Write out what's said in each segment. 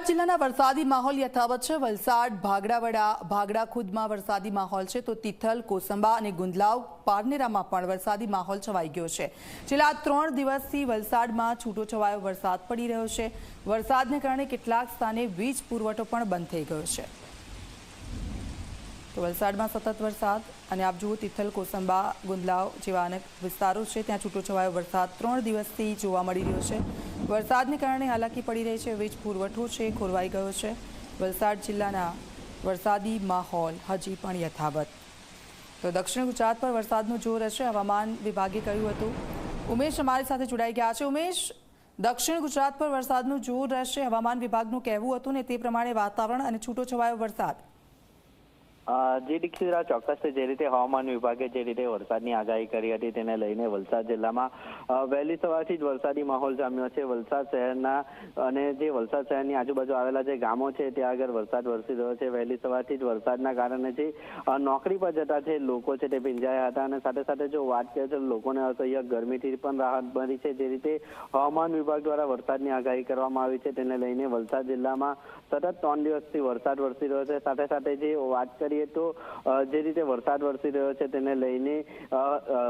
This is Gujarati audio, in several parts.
વલસાડ જિલ્લાના વરસાદી માહોલ યથાવત છે. વલસાડ, ભાગડાવડા ભાગડા ખુદમાં વરસાદી માહોલ છે. તો તિથલ, કોસંબા અને ગુંદલાવ, પારનેરામાં પણ વરસાદી માહોલ છવાઈ ગયો છે. છેલ્લા ત્રણ દિવસથી વલસાડમાં છૂટો છવાયો વરસાદ પડી રહ્યો છે. વરસાદને કારણે કેટલાક સ્થાને વીજ પુરવઠો પણ બંધ થઈ ગયો છે. તો વલસાડમાં સતત વરસાદ અને આપ જુઓ તિથલ, કોસંબા, ગુંદલાવ જેવા અનેક વિસ્તારો છે, ત્યાં છૂટોછવાયો વરસાદ ત્રણ દિવસથી જોવા મળી રહ્યો છે. વરસાદને કારણે હાલાકી પડી રહી છે, વીજ પુરવઠો છે, ખોરવાઈ ગયો છે. વલસાડ જિલ્લાના વરસાદી માહોલ હજી પણ યથાવત. તો દક્ષિણ ગુજરાત પર વરસાદનું જોર હશે, હવામાન વિભાગે કહ્યું હતું. ઉમેશ અમારી સાથે જોડાઈ ગયા છે. ઉમેશ, દક્ષિણ ગુજરાત પર વરસાદનું જોર રહેશે, હવામાન વિભાગનું કહેવું હતું ને તે પ્રમાણે વાતાવરણ અને છૂટો છવાયો વરસાદ જે દીક્ષિતરા ચોક્કસ જે રીતે હવામાન વિભાગે જે રીતે વરસાદની આગાહી કરી હતી તેને લઈને વલસાડ જિલ્લામાં વહેલી સવારથી જ વરસાદી માહોલ જામ્યો છે. વલસાડ શહેરના અને જે વલસાડ શહેરની આજુબાજુ આવેલા જે ગામો છે, ત્યાં આગળ વરસાદ વરસી રહ્યો છે. વહેલી સવારથી જ વરસાદના કારણે જે નોકરી પર જતા જે લોકો છે તે ભીંજાયા હતા અને સાથે સાથે જો વાત કરીએ તો લોકોને અસહ્ય ગરમીથી પણ રાહત મળી છે. જે રીતે હવામાન વિભાગ દ્વારા વરસાદની આગાહી કરવામાં આવી છે. તેને લઈને વલસાડ જિલ્લામાં સતત ત્રણ દિવસથી વરસાદ વરસી રહ્યો છે. સાથે સાથે જે વાત કરીએ તો જે રીતે વરસાદ વરસી રહ્યો છે તેને લઈને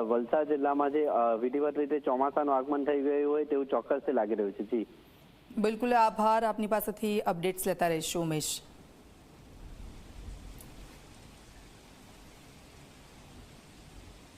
વલસાડ જિલ્લામાં જે વિધિવત રીતે ચોમાસાનું આગમન થઈ ગયું હોય તેવું ચોક્કસથી લાગી રહ્યું છે. જી. બિલકુલ, આભાર. આપની પાસેથી અપડેટ્સ લેતા રહીશું, ઉમેશ.